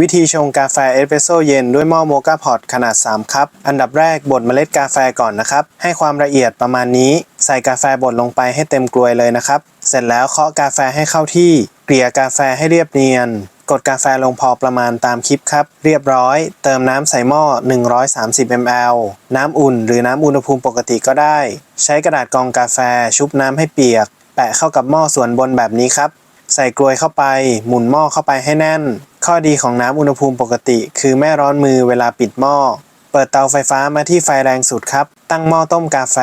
วิธีชงกาแฟเอสเปรสโซเย็นด้วยหม้อโมกาพอตขนาด 3 คัพ อันดับแรกบดเมล็ดกาแฟก่อนนะครับ ให้ความละเอียดประมาณนี้ ใส่กาแฟบดลงไปให้เต็มกลวยเลยนะครับ เสร็จแล้วเคาะกาแฟให้เข้าที่ เกลี่ยกาแฟให้เรียบเนียน กดกาแฟลงพอประมาณตามคลิปครับ เรียบร้อย เติมน้ำใส่หม้อ 130 ml น้ำอุ่น หรือน้ำอุณหภูมิปกติก็ได้ ใช้กระดาษกรองกาแฟชุบน้ำให้เปียก แปะเข้ากับหม้อส่วนบนแบบนี้ครับ ใส่กลวยเข้าไป หมุนหม้อเข้าไปให้แน่น ข้อดีของน้ำอุณหภูมิปกติ คือไม่ร้อนมือเวลาปิดหม้อ เปิดเตาไฟฟ้ามาที่ไฟแรงสุดครับ ตั้งหม้อต้มกาแฟ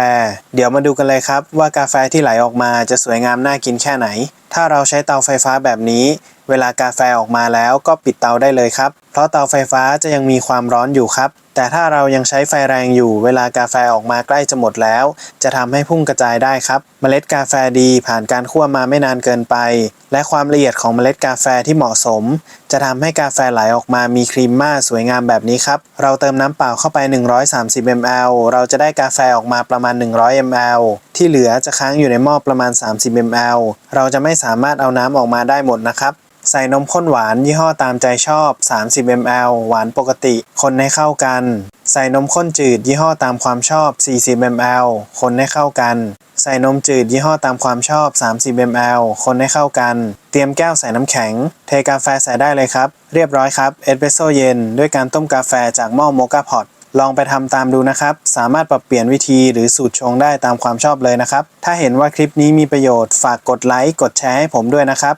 เดี๋ยวมาดูกันเลยครับ ว่ากาแฟที่ไหลออกมาจะสวยงามน่ากินแค่ไหน ถ้าเราใช้เตาไฟฟ้าแบบนี้ เวลากาแฟออกมาแล้วก็ปิดเตาได้เลยครับ เพราะเตาไฟฟ้าจะยังมีความร้อนอยู่ครับ แต่ถ้าเรายังใช้ไฟแรงอยู่เวลากาแฟออกมาใกล้จะหมดแล้ว จะทำให้พุ่งกระจายได้ครับเมล็ดกาแฟดีผ่านการคั่วมาไม่นานเกินไป และความละเอียดของเมล็ดกาแฟที่เหมาะสม จะทำให้กาแฟไหลออกมามีครีมมาสวยงามแบบนี้ครับ เราเติมน้ำเปล่าเข้าไป 130 ml เราจะได้กาแฟออกมาประมาณ 100 ml ที่เหลือจะค้างอยู่ในหม้อประมาณ 30 ml เราจะไม่สามารถเอาน้ำออกมาได้หมดนะครับ ใส่นมข้นหวานยี่ห้อตามใจชอบ 30 ml หวานปกติ คนให้เข้ากัน ใส่นมข้นจืดยี่ห้อตามความชอบ 40 ml คนให้เข้ากัน ใส่นมจืดยี่ห้อตามความชอบ 30 ml คนให้เข้ากัน เตรียมแก้วใส่น้ำแข็ง เทกาแฟใส่ได้เลยครับ เรียบร้อยครับ เอสเปรสโซเย็น ด้วยการต้มกาแฟจากหม้อโมกาพอตลองไปทำตามดูนะครับ สามารถปรับเปลี่ยนวิธีหรือสูตรชงได้ตามความชอบเลยนะครับ ถ้าเห็นว่าคลิปนี้มีประโยชน์ ฝากกดไลค์ กดแชร์ให้ผมด้วยนะครับ